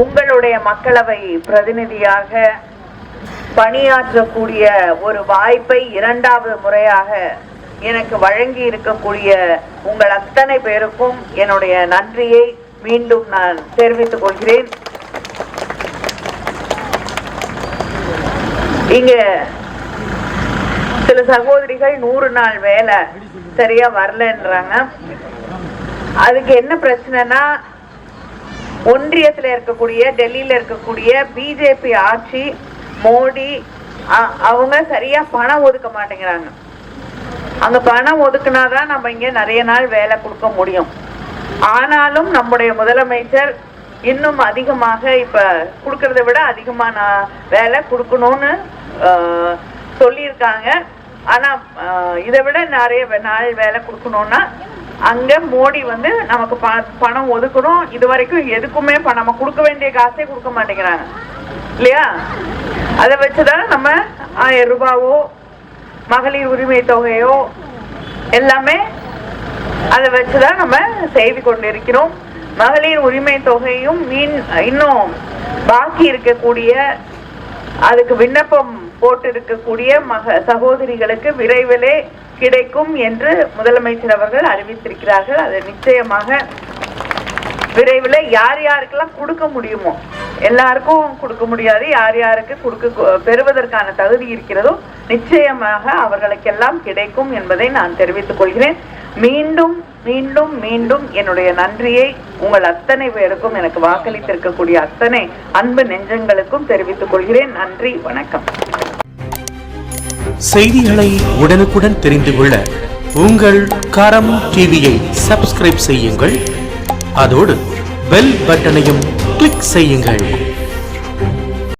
உங்களுடைய மக்களவை பிரதிநிதியாக பணியாற்றக்கூடிய ஒரு வாய்ப்பை இரண்டாவது முறையாக எனக்கு வழங்கி இருக்கக்கூடிய உங்கள் அத்தனை பேருக்கும் என்னுடைய நன்றியை மீண்டும் நான் தெரிவித்துக் கொள்கிறேன். இங்க சில சகோதரிகள் நூறு நாள் வேலை சரியா வரலன்றாங்க. அதுக்கு என்ன பிரச்சனைனா ஒன்றியத்தில் இருக்கக்கூடிய டெல்லியில் இருக்கக்கூடிய பிஜேபி ஆட்சி மோடி அவங்க சரியா பணம் ஒதுக்க மாட்டேங்கிறாங்க. அங்க பணம் ஒதுக்குனாதான் நம்ம இங்க நிறைய நாள் வேலை கொடுக்க முடியும். ஆனாலும் நம்முடைய முதலமைச்சர் இன்னும் அதிகமாக இப்ப கொடுக்கறத விட அதிகமா நான் வேலை கொடுக்கணும்னு சொல்லியிருக்காங்க. ஆனா இதை விட நிறைய நாள் வேலை கொடுக்கணும்னா அங்க மோடி வந்து நமக்கு ப- பணம் ஒதுக்கணும். இது வரைக்கும் எதுக்குமே நம்ம கொடுக்க வேண்டிய காசே கொடுக்க மாட்டேங்கிறாங்க. இல்லையா? அதை வச்சுதான் நம்ம ஆயிரம் ரூபாவோ மகளிர் உரிமை தொகையோ எல்லாமே அதை வச்சுதான் நம்ம செய்து கொண்டிருக்கிறோம். மகளிர் உரிமை தொகையும் மீன் இன்னும் பாக்கி இருக்கக்கூடிய அதுக்கு விண்ணப்பம் போட்டு இருக்கக்கூடிய மக சகோதரிகளுக்கு விரைவிலே கிடைக்கும் என்று முதலமைச்சர் அவர்கள் அறிவித்திருக்கிறார்கள். அது நிச்சயமாக விரைவில் யார் யாருக்கெல்லாம் கொடுக்க முடியுமோ எல்லாருக்கும் கொடுக்க முடியாது. யார் யாருக்கு கொடுக்க பெறுவதற்கான தகுதி இருக்கிறதோ நிச்சயமாக அவர்களுக்கெல்லாம் கிடைக்கும் என்பதை நான் தெரிவித்துக் கொள்கிறேன். மீண்டும் மீண்டும் மீண்டும் என்னுடைய நன்றியை உங்கள் அத்தனை பேருக்கும் எனக்கு வாக்களித்திருக்கக்கூடிய அத்தனை அன்பு நெஞ்சங்களுக்கும் தெரிவித்துக் கொள்கிறேன். நன்றி வணக்கம். செய்திகளை உடனுக்குடன் தெரிந்து கொள்ள உங்கள் கரம் டிவியை சப்ஸ்கிரைப் செய்யுங்கள். அதோடு பெல் பட்டனையும் கிளிக் செய்யுங்கள்.